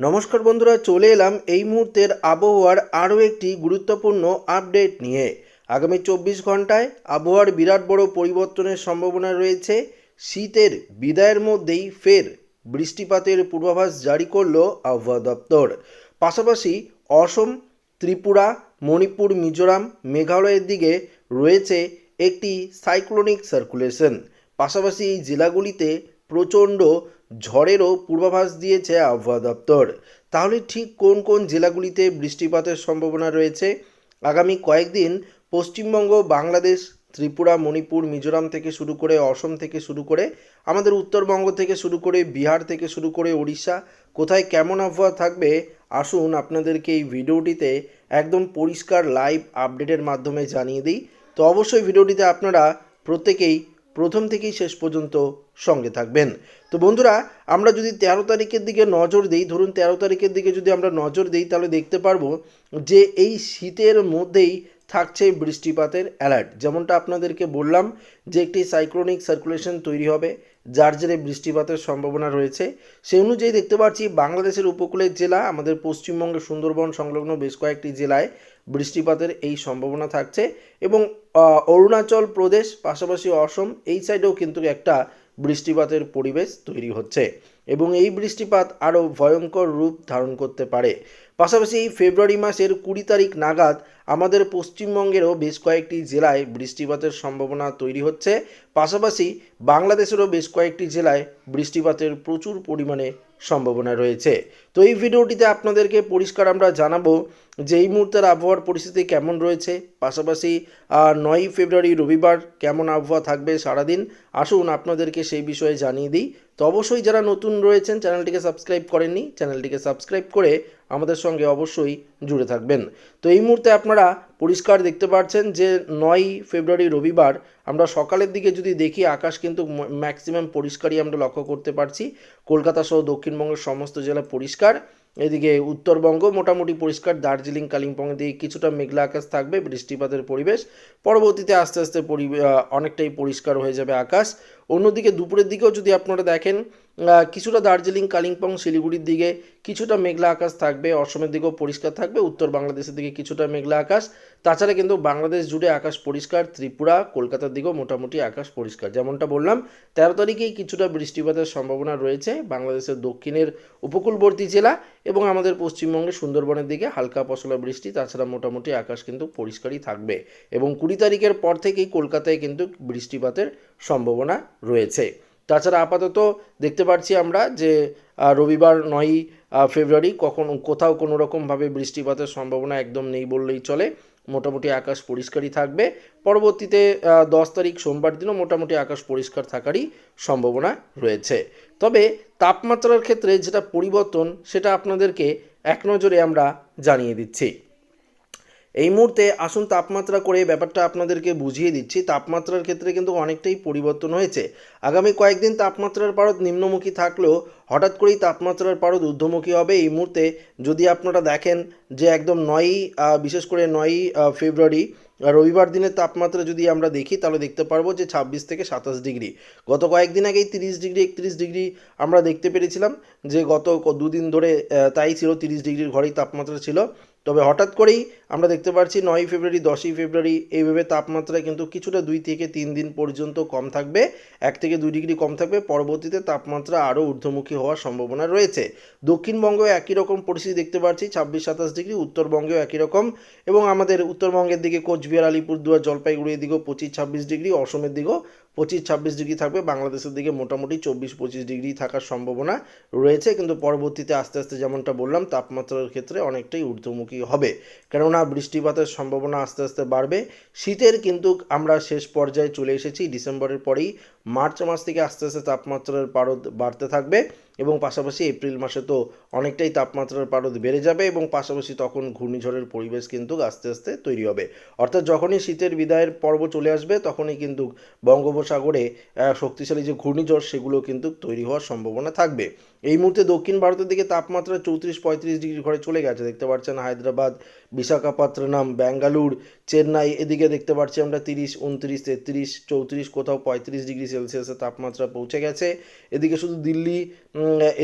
নমস্কার বন্ধুরা, চলে এলাম এই মুহূর্তের আবহাওয়ার আরও একটি গুরুত্বপূর্ণ আপডেট নিয়ে। আগামী চব্বিশ ঘন্টায় আবহাওয়ার বিরাট বড় পরিবর্তনের সম্ভাবনা রয়েছে। শীতের বিদায়ের মধ্যেই ফের বৃষ্টিপাতের পূর্বাভাস জারি করল আবহাওয়া দপ্তর। পাশাপাশি অসম, ত্রিপুরা, মণিপুর, মিজোরাম, মেঘালয়ের দিকে রয়েছে একটি সাইক্লোনিক সার্কুলেশন পাশাপাশি এই জেলাগুলিতে প্রচণ্ড ঝড়েরও পূর্বাভাস দিয়েছে আবহাওয়া দপ্তর। তাহলে ঠিক কোন কোন জেলাগুলিতে বৃষ্টিপাতের সম্ভাবনা রয়েছে? আগামী কয়েকদিন পশ্চিমবঙ্গ, বাংলাদেশ, ত্রিপুরা, মণিপুর, মিজোরাম থেকে শুরু করে অসম থেকে শুরু করে, আমাদের উত্তরবঙ্গ থেকে শুরু করে, বিহার থেকে শুরু করে ওড়িশা, কোথায় কেমন আবহাওয়া থাকবে? আসুন আপনাদেরকে এই ভিডিওটিতে একদম পরিষ্কার লাইভ আপডেটের মাধ্যমে জানিয়ে দিই। তো অবশ্যই ভিডিওটিতে আপনারা প্রত্যেকেই প্রথম থেকেই শেষ পর্যন্ত সঙ্গে থাকবেন। তো বন্ধুরা, আমরা যদি তেরো তারিখের দিকে নজর দিই, ধরুন তেরো তারিখের দিকে যদি আমরা নজর দিই, তাহলে দেখতে পারব যে এই শীতের মধ্যেই থাকছে বৃষ্টিপাতের অ্যালার্ট যেমনটা আপনাদেরকে বললাম যে একটি সাইক্লোনিক সার্কুলেশন তৈরি হবে, যার জেরে বৃষ্টিপাতের সম্ভাবনা রয়েছে। সেই অনুযায়ী দেখতে পাচ্ছি বাংলাদেশের উপকূলের জেলা, আমাদের পশ্চিমবঙ্গের সুন্দরবন সংলগ্ন বেশ কয়েকটি জেলায় বৃষ্টিপাতের এই সম্ভাবনা থাকছে এবং অরুণাচল প্রদেশ, পাশাপাশি অসম, এই সাইডেও কিন্তু একটা বৃষ্টিপাতের পরিবেশ তৈরি হচ্ছে। এবং এই বৃষ্টিপাত আরও ভয়ঙ্কর রূপ ধারণ করতে পারে। পাশাপাশি ফেব্রুয়ারি মাসের কুড়ি তারিখ নাগাদ আমাদের পশ্চিমবঙ্গেরও বেশ কয়েকটি জেলায় বৃষ্টিপাতের সম্ভাবনা তৈরি হচ্ছে। পাশাপাশি বাংলাদেশেরও বেশ কয়েকটি জেলায় বৃষ্টিপাতের প্রচুর পরিমাণে সম্ভাবনা রয়েছে। তো এই ভিডিওটিতে আপনাদেরকে পরিষ্কার আমরা জানাব যে এই মুহূর্তের আবহাওয়ার পরিস্থিতি কেমন রয়েছে। পাশাপাশি নয়ই ফেব্রুয়ারি রবিবার কেমন আবহাওয়া থাকবে সারাদিন? আসুন আপনাদেরকে সেই বিষয়ে জানিয়ে দিই। তো অবশ্যই যারা নতুন রয়েছেন, চ্যানেলটিকে সাবস্ক্রাইব করেননি, চ্যানেলটিকে সাবস্ক্রাইব করে আমাদের সঙ্গে অবশ্যই জুড়ে থাকবেন। তো এই মুহূর্তে আপনারা পরিষ্কার দেখতে পাচ্ছেন যে নয় ফেব্রুয়ারি রবিবার আমরা সকালের দিকে যদি দেখি, আকাশ কিন্তু ম্যাক্সিমাম পরিষ্কারই আমরা লক্ষ্য করতে পারছি। কলকাতা সহ দক্ষিণবঙ্গের সমস্ত জেলা পরিষ্কার। এদিকে উত্তরবঙ্গ মোটামুটি পরিষ্কার, দার্জিলিং কালিম্পংয়ের দিকে কিছুটা মেঘলা আকাশ থাকবে, বৃষ্টিপাতের পরিবেশ। পরবর্তীতে আস্তে আস্তে অনেকটাই পরিষ্কার হয়ে যাবে আকাশ। অন্যদিকে দুপুরের দিকেও যদি আপনারা দেখেন কিছুটা দার্জিলিং, কালিম্পং, শিলিগুড়ির দিকে কিছুটা মেঘলা আকাশ থাকবে, অসমের দিকেও পরিষ্কার থাকবে, উত্তর বাংলাদেশের দিকে কিছুটা মেঘলা আকাশ। তাছাড়া কিন্তু বাংলাদেশ জুড়ে আকাশ পরিষ্কার, ত্রিপুরা, কলকাতার দিকেও মোটামুটি আকাশ পরিষ্কার। যেমনটা বললাম, তেরো তারিখেই কিছুটা বৃষ্টিপাতের সম্ভাবনা রয়েছে বাংলাদেশের দক্ষিণের উপকূলবর্তী জেলা এবং আমাদের পশ্চিমবঙ্গের সুন্দরবনের দিকে হালকা পশলা বৃষ্টি, তাছাড়া মোটামুটি আকাশ কিন্তু পরিষ্কারই থাকবে। এবং কুড়ি তারিখের পর থেকেই কলকাতায় কিন্তু বৃষ্টিপাতের সম্ভাবনা রয়েছে। তাছাড়া আপাতত দেখতে পাচ্ছি আমরা যে রবিবার নয়ই ফেব্রুয়ারি কখন, কোথাও কোনো রকমভাবে বৃষ্টিপাতের সম্ভাবনা একদম নেই বললেই চলে। মোটামুটি আকাশ পরিষ্কারই থাকবে। পরবর্তীতে দশ তারিখ সোমবার দিনও মোটামুটি আকাশ পরিষ্কার থাকারই সম্ভাবনা রয়েছে। তবে তাপমাত্রার ক্ষেত্রে যেটা পরিবর্তন সেটা আপনাদেরকে এক নজরে আমরা জানিয়ে দিচ্ছি। এই মুহূর্তে আসুন তাপমাত্রা করে ব্যাপারটা আপনাদেরকে বুঝিয়ে দিচ্ছি। তাপমাত্রার ক্ষেত্রে কিন্তু অনেকটাই পরিবর্তন হয়েছে। আগামী কয়েকদিন তাপমাত্রার পারদ নিম্নমুখী থাকলেও হঠাৎ করেই তাপমাত্রার পারদ ঊর্ধ্বমুখী হবে। এই মুহূর্তে যদি আপনারা দেখেন যে একদম নয়ই বিশেষ করে নয়ই ফেব্রুয়ারি রবিবার দিনের তাপমাত্রা যদি আমরা দেখি, তাহলে দেখতে পারব যে ছাব্বিশ থেকে সাতাশ ডিগ্রি। গত কয়েকদিন আগেই তিরিশ ডিগ্রি, একত্রিশ ডিগ্রি আমরা দেখতে পেরেছিলাম যে গত দুদিন ধরে তাই ছিল তিরিশ ডিগ্রির ঘরেই তাপমাত্রা ছিল। তবে হঠাৎ করেই আমরা দেখতে পাচ্ছি নয়ই ফেব্রুয়ারি, দশই ফেব্রুয়ারি এইভাবে তাপমাত্রা কিন্তু কিছুটা দুই থেকে তিন দিন পর্যন্ত কম থাকবে। এক থেকে দুই ডিগ্রি কম থাকবে। পরবর্তীতে তাপমাত্রা আরও ঊর্ধ্বমুখী হওয়ার সম্ভাবনা রয়েছে। দক্ষিণবঙ্গেও একই রকম পরিস্থিতি দেখতে পাচ্ছি ছাব্বিশ, সাতাশ ডিগ্রি। উত্তরবঙ্গেও একই রকম। এবং আমাদের উত্তরবঙ্গের দিকে কোচবিহার, আলিপুরদুয়ার, জলপাইগুড়ির দিকেও পঁচিশ, ছাব্বিশ ডিগ্রি। অসমের দিকেও পঁচিশ ছাব্বিশ ডিগ্রি থাকবে। বাংলাদেশের দিকে মোটামুটি চব্বিশ পঁচিশ ডিগ্রি থাকার সম্ভাবনা রয়েছে। কিন্তু পরবর্তীতে আস্তে আস্তে যেমনটা বললাম, তাপমাত্রার ক্ষেত্রে অনেকটাই ঊর্ধ্বমুখী হবে। কেননা বৃষ্টিপাতের সম্ভাবনা আস্তে আস্তে বাড়বে। শীতের কিন্তু আমরা শেষ পর্যায়ে চলে এসেছি। ডিসেম্বরের পরেই মার্চ মাস থেকে আস্তে আস্তে তাপমাত্রার পারদ বাড়তে থাকবে। এবং পাশাপাশি এপ্রিল মাসে তো অনেকটাই তাপমাত্রার পারদ বেড়ে যাবে এবং পাশাপাশি তখন ঘূর্ণিঝড়ের পরিবেশ কিন্তু আস্তে আস্তে তৈরি হবে। অর্থাৎ যখনই শীতের বিদায়ের পর্ব চলে আসবে, তখনই কিন্তু বঙ্গোপসাগরে শক্তিশালী যে ঘূর্ণিঝড়, সেগুলো কিন্তু তৈরি হওয়ার সম্ভাবনা থাকবে। এই মুহূর্তে দক্ষিণ ভারতের দিকে তাপমাত্রা চৌত্রিশ পঁয়ত্রিশ ডিগ্রি ঘরে চলে গেছে। দেখতে পাচ্ছেন হায়দ্রাবাদ বিশাখাপত্তনম, ব্যাঙ্গালুর, চেন্নাই, এদিকে দেখতে পাচ্ছি আমরা তিরিশ, উনত্রিশ, তেত্রিশ, চৌত্রিশ, কোথাও পঁয়ত্রিশ ডিগ্রি সেলসিয়াসের তাপমাত্রা পৌঁছে গেছে। এদিকে শুধু দিল্লি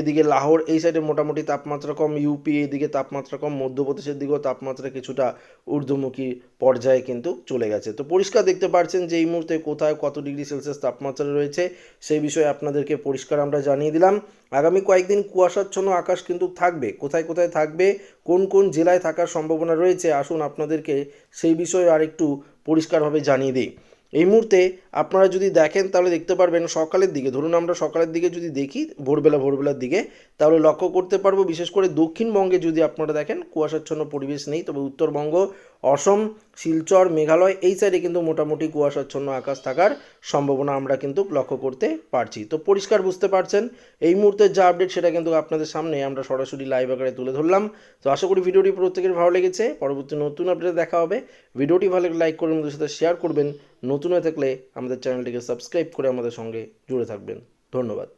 এদিকে লাহোর, এই সাইডে মোটামুটি তাপমাত্রা কম, ইউপি, এদিকে তাপমাত্রা কম, মধ্যপ্রদেশের দিকেও তাপমাত্রা কিছুটা ঊর্ধ্বমুখী পর্যায়ে কিন্তু চলে গেছে। তো পরিষ্কার দেখতে পাচ্ছেন যে এই মুহূর্তে কোথায় কত ডিগ্রি সেলসিয়াস তাপমাত্রা রয়েছে, সেই বিষয়ে আপনাদেরকে পরিষ্কার আমরা জানিয়ে দিলাম। আগামী কয়েকদিন কুয়াশাচ্ছন্ন আকাশ কিন্তু থাকবে। কোথায় কোথায় থাকবে কোন কোন জেলায় থাকার সম্ভাবনা রয়েছে, আসুন আপনাদেরকে সেই বিষয়ে আরেকটু পরিষ্কারভাবে জানিয়ে দিই। এই মুহূর্তে আপনারা যদি দেখেন, তাহলে দেখতে পারবেন সকালের দিকে, ধরুন আমরা সকালের দিকে যদি দেখি, ভোরবেলা, ভোরবেলার দিকে, তাহলে লক্ষ্য করতে পারব বিশেষ করে দক্ষিণবঙ্গে যদি আপনারা দেখেন, কুয়াশাচ্ছন্ন পরিবেশ নেই, তবে উত্তরবঙ্গ অসম, শিলচর, মেঘালয় এই সাইডে কিন্তু মোটামুটি কুয়াশাচ্ছন্ন আকাশ থাকার সম্ভাবনা আমরা কিন্তু লক্ষ্য করতে পারছি। তো পরিষ্কার বুঝতে পারছেন, এই মুহূর্তের যা আপডেট সেটা কিন্তু আপনাদের সামনে আমরা সরাসরি লাইভ আকারে তুলে ধরলাম। তো আশা করি ভিডিওটি প্রত্যেকের ভালো লেগেছে। পরবর্তী নতুন আপডেট দেখা হবে। ভিডিওটি ভালো লাইক করে আমাদের সাথে শেয়ার করবেন। নতুন হয়ে থাকলে আমাদের চ্যানেলটিকে সাবস্ক্রাইব করে আমাদের সঙ্গে জুড়ে থাকবেন। ধন্যবাদ।